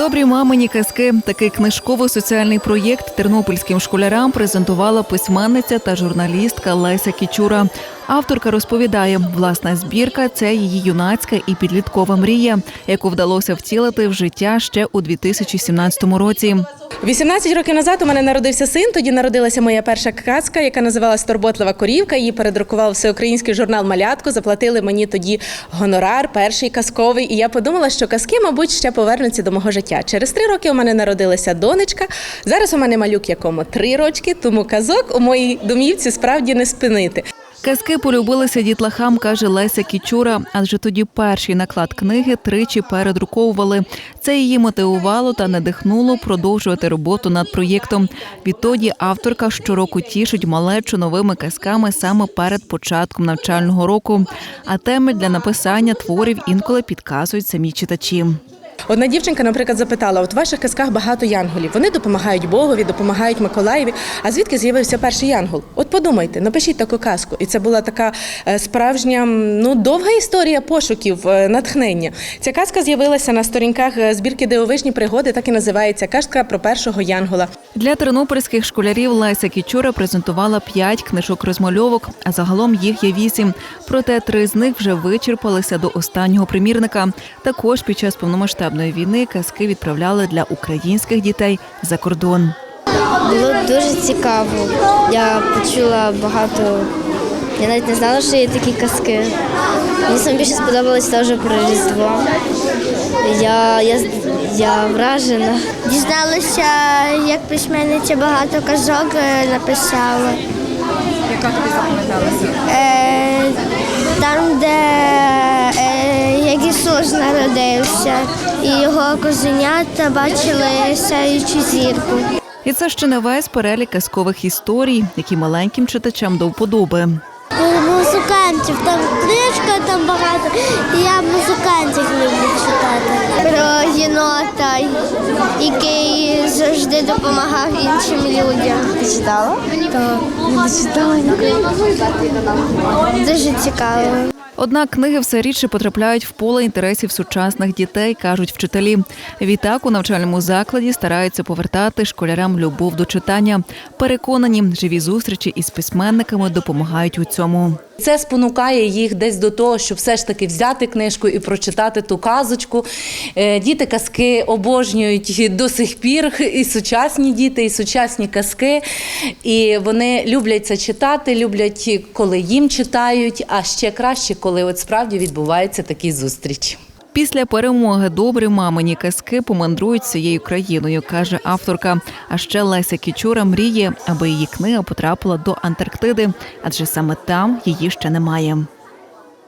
Добрі мамині казки. Такий книжково-соціальний проєкт тернопільським школярам презентувала письменниця та журналістка Леся Кічура. Авторка розповідає, власна збірка це її юнацька і підліткова мрія, яку вдалося втілити в життя ще у 2017 році. 18 років назад у мене народився син. Тоді народилася моя перша казка, яка називалась Турботлива корівка. Її передрукував всеукраїнський журнал Малятко. Заплатили мені тоді гонорар, перший казковий. І я подумала, що казки, мабуть, ще повернуться до мого життя. Через три роки у мене народилася донечка. Зараз у мене малюк, якому три рочки, тому казок у моїй домівці справді не спинити. Казки полюбилися дітлахам, каже Леся Кічура, адже тоді перший наклад книги тричі передруковували. Це її мотивувало та надихнуло продовжувати роботу над проєктом. Відтоді авторка щороку тішить малечу новими казками саме перед початком навчального року. А теми для написання творів інколи підказують самі читачі. Одна дівчинка, наприклад, запитала: от в ваших казках багато янголів. Вони допомагають Богові, допомагають Миколаєві. А звідки з'явився перший янгол? От подумайте, напишіть таку казку. І це була така е, справжня, ну довга історія пошуків, е, натхнення. Ця казка з'явилася на сторінках е, збірки дивовижні пригоди, так і називається казка про першого янгола. Для тернопільських школярів Леся Кічура презентувала п'ять книжок розмальовок, а загалом їх є вісім. Проте три з них вже вичерпалися до останнього примірника. Також під час повномасштабної війни казки відправляли для українських дітей за кордон. Було дуже цікаво. Я почула багато. Я навіть не знала, що є такі казки. Мені саме більше сподобалось теж про Різдво. Я, я, я вражена. Дізналася, як письменниця багато казок е, написала. Яка тобі запам'яталася? Е, там, де Ісус народився, і його козенята бачили сяючу зірку. І це ще не весь перелік казкових історій, які маленьким читачам до вподоби. Музикантів, там книжка там багато, і я музикантів люблю читати. Про єнота, який завжди допомагав іншим людям. Ти читала? Так, не читала. Дуже цікаво. Однак книги все рідше потрапляють в поле інтересів сучасних дітей, кажуть вчителі. Відтак у навчальному закладі стараються повертати школярам любов до читання. Переконані, живі зустрічі із письменниками допомагають у цьому. Це спонукає їх десь до того, щоб все ж таки взяти книжку і прочитати ту казочку. Е, Діти казки обожнюють до сих пір, і сучасні діти, і сучасні казки. І вони люблять це читати, люблять, коли їм читають, а ще краще, коли от справді відбувається такі зустрічі. Після перемоги добрі мамині казки помандрують цією країною, каже авторка. А ще Леся Кічура мріє, аби її книга потрапила до Антарктиди, адже саме там її ще немає.